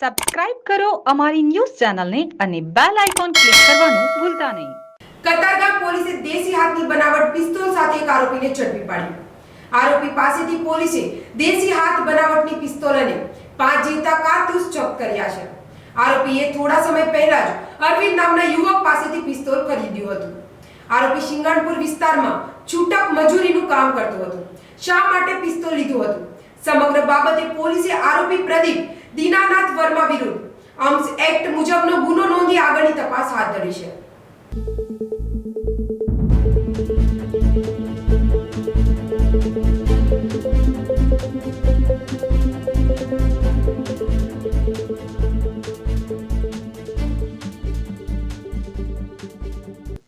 Subscribe કરો અમારી news ચેનલને અને બેલ આઇકોન ક્લિક કરવાનું ભૂલતા નહીં. કતારગામ પોલીસે દેશી હાથની બનાવટ પિસ્તોલ સાથે એક આરોપીને ઝડપી પાડ્યો આરોપી પાસેથી પોલીસે દેશી હાથ બનાવટની પિસ્તોલ અને પાંચ જીવતા કારતૂસ જપ્ત કર્યા છે. આરોપીએ થોડા સમય પહેલા જ અરવિંદ નામના યુવક પાસેથી પિસ્તોલ ખરીદ્યું હતું. આરોપી શિંગાણપુર વિસ્તારમાં છૂટક મજૂરીનું કામ કરતો હતો. શા માટે પિસ્તોલ લીધું હતું? સમગ્ર બાબતે પોલીસે આરોપી પ્રદીપ દીનાનાથ વર્મા વિરુદ્ધ આર્મ્સ એક્ટ મુજબનો ગુનો નોંધી આગળની તપાસ હાથ ધરી છે.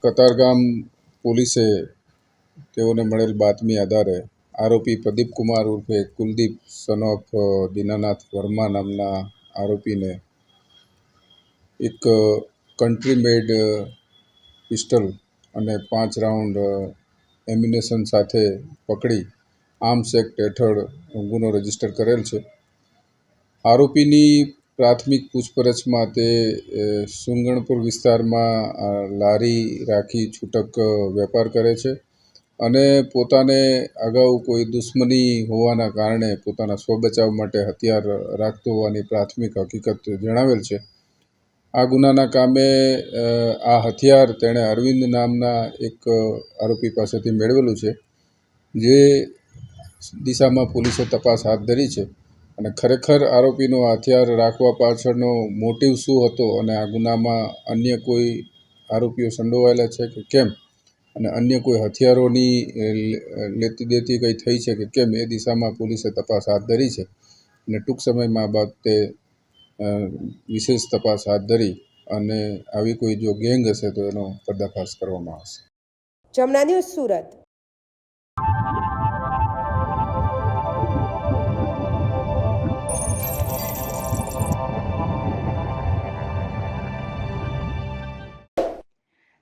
કતારગામ પોલીસે તેઓને મળેલ બાતમી આધારે આરોપી પ્રદીપ કુમાર ઉર્ફે કુલદીપ સન ઓફ દીનાનાથ વર્મા નામના આરોપીને એક કન્ટ્રી મેડ પિસ્ટલ અને પાંચ રાઉન્ડ એમ્યુનેશન સાથે પકડી આર્મ્સ એક્ટ હેઠળ ગુનો રજિસ્ટર કરેલ છે. આરોપીની પ્રાથમિક પૂછપરછમાં તે સુંગણપુર વિસ્તારમાં લારી રાખી છૂટક વેપાર કરે છે. અને પોતાને અગાઉ કોઈ દુશ્મની હોવાના કારણે પોતાના સ્વબચાવ માટે હથિયાર રાખતો હોવાની પ્રાથમિક હકીકત જણાવેલ છે. આ ગુનાના કામે આ હથિયાર તેણે અરવિંદ નામના એક આરોપી પાસેથી મેળવેલું છે, જે દિશામાં પોલીસે તપાસ હાથ ધરી છે અને ખરેખર આરોપીનો હથિયાર રાખવા પાછળનો મોટિવ શું હતો અને આ ગુનામાં અન્ય કોઈ આરોપીઓ સંડોવાયેલા છે કે કેમ? અને અન્ય કોઈ હથિયારોની લેતી દેતી કંઈ થઈ છે કે કેમ, એ દિશામાં પોલીસે તપાસ હાથ ધરી છે. અને ટૂંક સમયમાં આ બાબતે વિશેષ તપાસ હાથ ધરી અને આવી કોઈ જો ગેંગ હશે તો એનો પર્દાફાશ કરવામાં આવશે. જમના ન્યૂઝ સુરત.